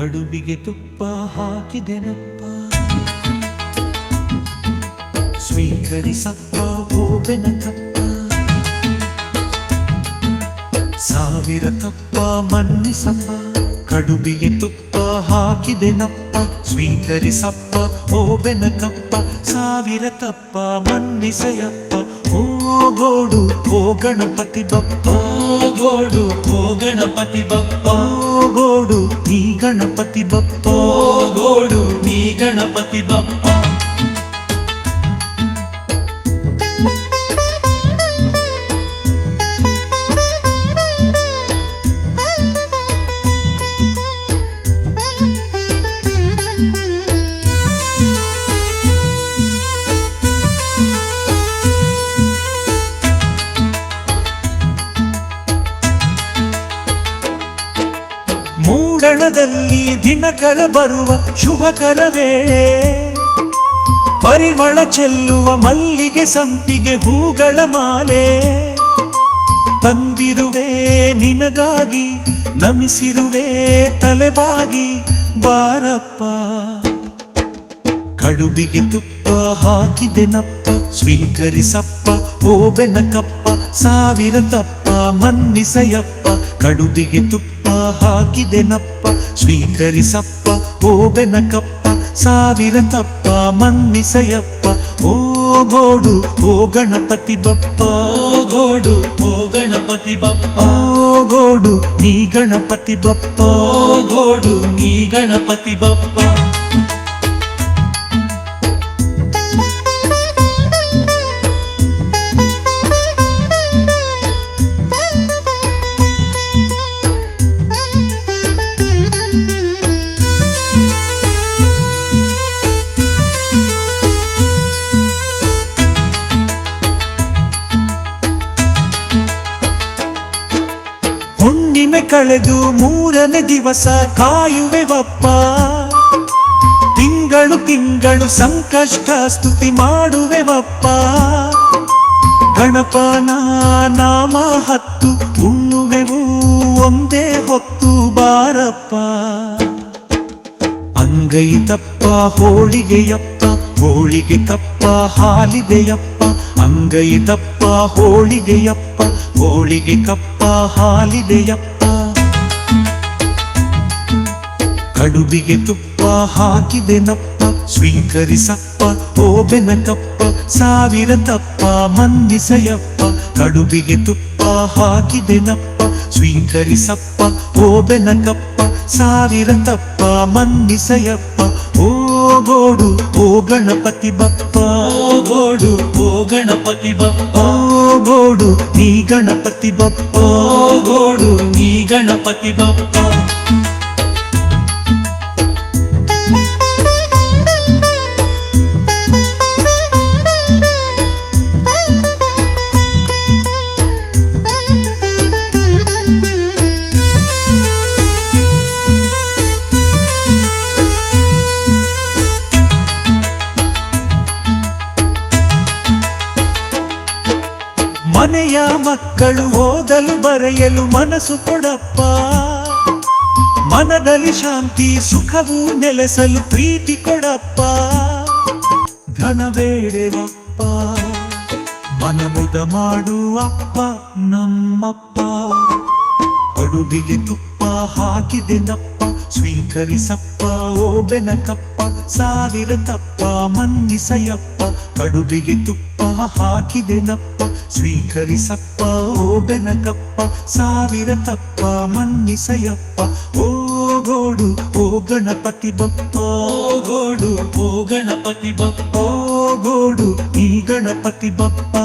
ಕಡುಬಿಗೆ ತುಪ್ಪ ಹಾಕಿದೆನಪ್ಪ. ಸ್ವೀಕರಿಸಪ್ಪ ಹೋಬೆನ ತಪ್ಪ ಸಾವಿರ ತಪ್ಪ ಮನ್ನಿಸಪ್ಪ. ಕಡುಬಿಗೆ ತುಪ್ಪ ಹಾಕಿದೆನಪ್ಪ. ಸ್ವೀಕರಿಸಪ್ಪ ಹೋಬೆನ ಕಪ್ಪ ಸಾವಿರ ತಪ್ಪ ಮನ್ನಿಸಯಪ್ಪ ಓ ಗೋಡು ಓ ಗಣಪತಿ ಬಪ್ಪ ಓ ಗೋಡು ಓ ಗಣಪತಿ ಬಪ್ಪ ಓ ಗೋಡು ನೀ ಗಣಪತಿ ಬಪ್ಪ ಓ ಮೂಡಣದಲ್ಲಿ ದಿನಗಳ ಬರುವ ಶುಭಕರವೇ ಪರಿಮಳ ಚೆಲ್ಲುವ ಮಲ್ಲಿಗೆ ಸಂಪಿಗೆ ಹೂಗಳ ಮಾಲೆ. ತಂದಿರುವೆ ನಿನಗಾಗಿ, ನಮಿಸಿರುವೆ ತಲೆಬಾಗಿ ಬಾರಪ್ಪ. ಕಡುಬಿಗೆ ತುಪ್ಪ ಹಾಕಿದೆನಪ್ಪ ಸ್ವೀಕರಿಸಪ್ಪ ಓ ಬೆನಕಪ್ಪ ಸಾವಿರ ತಪ್ಪ. ಮನ್ನಿಸಯಪ್ಪ ಕಡುಬಿಗೆ ತುಪ್ಪ ಹಾಕಿದೆನಪ್ಪ ಸ್ವೀಕರಿಸಪ್ಪ ಓ ಬೆನಕಪ್ಪ ಸಾವಿರ ತಪ್ಪ ಮನ್ನಿಸಯಪ್ಪ ಓ ಗೋಡು ಓ ಗಣಪತಿ ಬಪ್ಪ. ಓ ಗೋಡು ಓ ಗಣಪತಿ ಬಪ್ಪ. ಗೋಡು ನೀ ಗಣಪತಿ ಬಪ್ಪ. ಗೋಡು ನೀ ಗಣಪತಿ ಬಪ್ಪ. ಕಳೆದು ಮೂರನೇ ದಿವಸ ಕಾಯುವೆವಪ್ಪ. ತಿಂಗಳು ತಿಂಗಳು ಸಂಕಷ್ಟ ಸ್ತುತಿ ಮಾಡುವೆವಪ್ಪ. ಗಣಪನ ನಾಮ ಹತ್ತು, ಉಣ್ಣುವೆವು ಒಂದೇ ಹೊತ್ತು ಬಾರಪ್ಪ. ಅಂಗೈ ತಪ್ಪ ಹೋಳಿಗೆಯಪ್ಪ, ಹೋಳಿಗೆ ತಪ್ಪ ಹಾಲಿದೆಯಪ್ಪ. ಅಂಗೈ ತಪ್ಪ ಹೋಳಿಗೆಯಪ್ಪ ಹೋಳಿಗೆ ಕಪ್ಪ ಹಾಲಿದೆಯಪ್ಪ. ಕಡುಬಿಗೆ ತುಪ್ಪ ಹಾಕಿದೆನಪ್ಪ. ಸ್ವೀಕರಿಸಪ್ಪ ಓ ಬೆನಕಪ್ಪ ಸಾವಿರ ತಪ್ಪ ಮಂದಿಸಯಪ್ಪ. ಕಡುಬಿಗೆ ತುಪ್ಪ ಹಾಕಿದೆನಪ್ಪ. ಸ್ವೀಕರಿಸಪ್ಪ ಓ ಬೆನಕಪ್ಪ ಸಾವಿರ ತಪ್ಪ ಮಂದಿಸಯಪ್ಪ. ಓ ಗೋಡು ಓ ಗಣಪತಿ ಬಪ್ಪ. ಓ ಗೋಡು ಓ ಗಣಪತಿ ಬಪ್ಪ. ಓ ಗೋಡು ನೀ ಗಣಪತಿ ಬಪ್ಪ ಓ ಗೋಡು ನೀ ಮನೆಯ ಮಕ್ಕಳು ಓದಲು ಬರೆಯಲು ಮನಸ್ಸು ಕೊಡಪ್ಪ. ಮನದಲ್ಲಿ ಶಾಂತಿ, ಸುಖವು ನೆಲೆಸಲು ಪ್ರೀತಿ ಕೊಡಪ್ಪ. ಧನ ಬೇಡವಪ್ಪ ಮನಮುದ ಮಾಡುವಪ್ಪ ನಮ್ಮಪ್ಪ. ಕಡುಬಿಗೆ ತುಪ್ಪ ಹಾಕಿದೆನಪ್ಪ ಸ್ವೀಕರಿಸಪ್ಪ ಓ ಬೆನಕಪ್ಪ ಸಾವಿರ ತಪ್ಪ ಮನ್ನಿಸಯಪ್ಪ ಕಡುಬಿಗೆ ತುಪ್ಪ ಹಾಕಿದೆನಪ್ಪ ಸ್ವೀಕರಿಸಪ್ಪ ಓ ಬೆನಕಪ್ಪ ಸಾವಿರ ತಪ್ಪ ಮನ್ನಿಸಯಪ್ಪ ಓ ಗೋಡು ಓ ಗಣಪತಿ ಬಪ್ಪ. ಓ ಗೋಡು ಓ ಗಣಪತಿ ಬಪ್ಪ. ಓ ಗೋಡು ಈ ಗಣಪತಿ ಬಪ್ಪ.